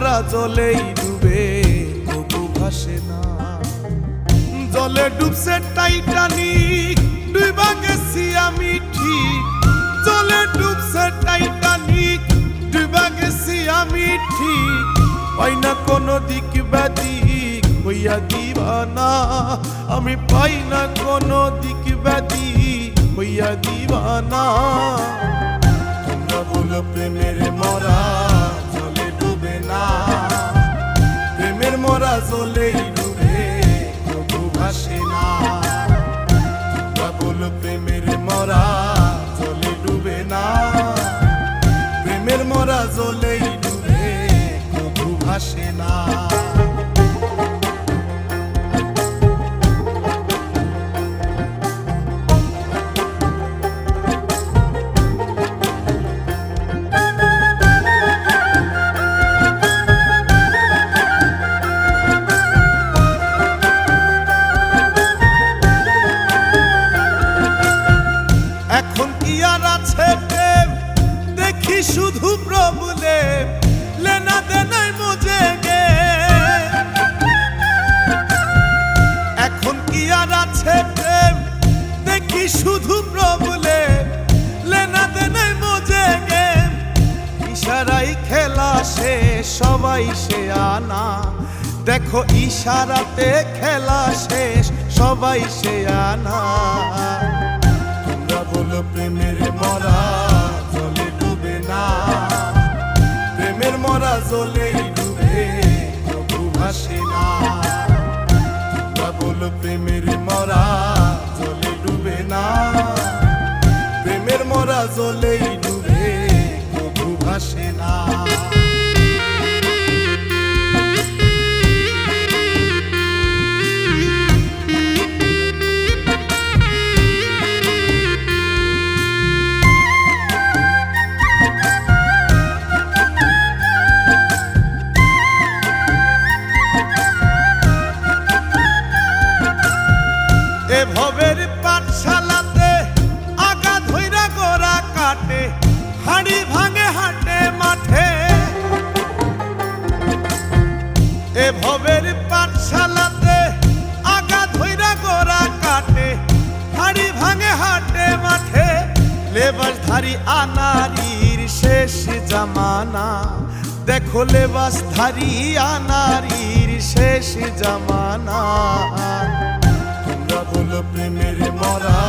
ভরা জলেই ডুবে, তবু ভাসে না। জলে ডুবছে টাইটানিক ডুবা ভাগে আমি ঠিক। জলে ডুবছে টাইটানিক ডুবা ভাগে আমি ঠিক। পাই না কোনো দিক ব্যাদিক হইয়া দিবানা। আমি পাই না কোনো দিক ব্যাদিক হইয়া দিবানা। জলেই ডুবে, তবু ভাসে না। প্রেমের মরা জলে ডুবে না। জলেই ডুবে, তবু ভাসে না। শুধু লেনা দেনাই মজে গে। এখন কি আর আছে প্রেম? দেখি শুধু লেনা দেনাই মজে গে। ইশারাই খেলা সে, সবাই সে আনা। দেখো ইশারাতে খেলা শেষ, সবাই সে আনা। তোমরা বলো প্রেমের মরা জলেই ডুবে প্রভু ভাসে না। তোমরা বলো প্রেমের মরা জলে ডুবে না। প্রেমের মরা জলেই ডুবে তবু ভাসে না। আগা কাটে। ভাঙে মাঠে ধারি আনারির শেষ জামানা। দেখো লেবাস ধারি আনারির শেষ জামানা। তোমরা বলো প্রেমের মরা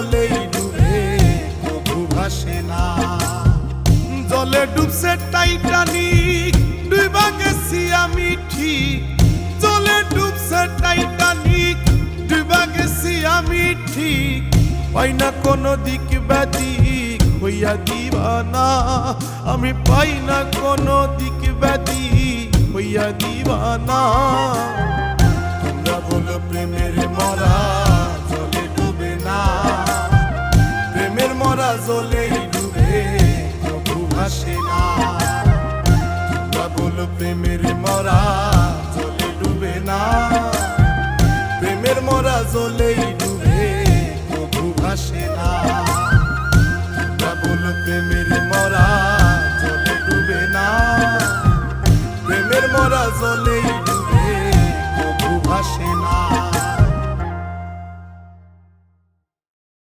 জলেই ডুবে তবু ভাসে না। জলে ডুবছে টাইটানিক ডুবা গেছি আমি ঠিক। জলে ডুবছে টাইটানিক ডুবা গেছি আমি ঠিক। পাই না কোনো দিক ব্যাদিক হইয়া দিবানা। আমি পাই না কোনো দিক ব্যাদিক হইয়া দিবানা। তোমরা বলো প্রেমের মরা ভাসে না। বলো প্রেমের মরা জলে ডুবে না। প্রেমের মরা জলেই ডুবে তবু ভাসে না।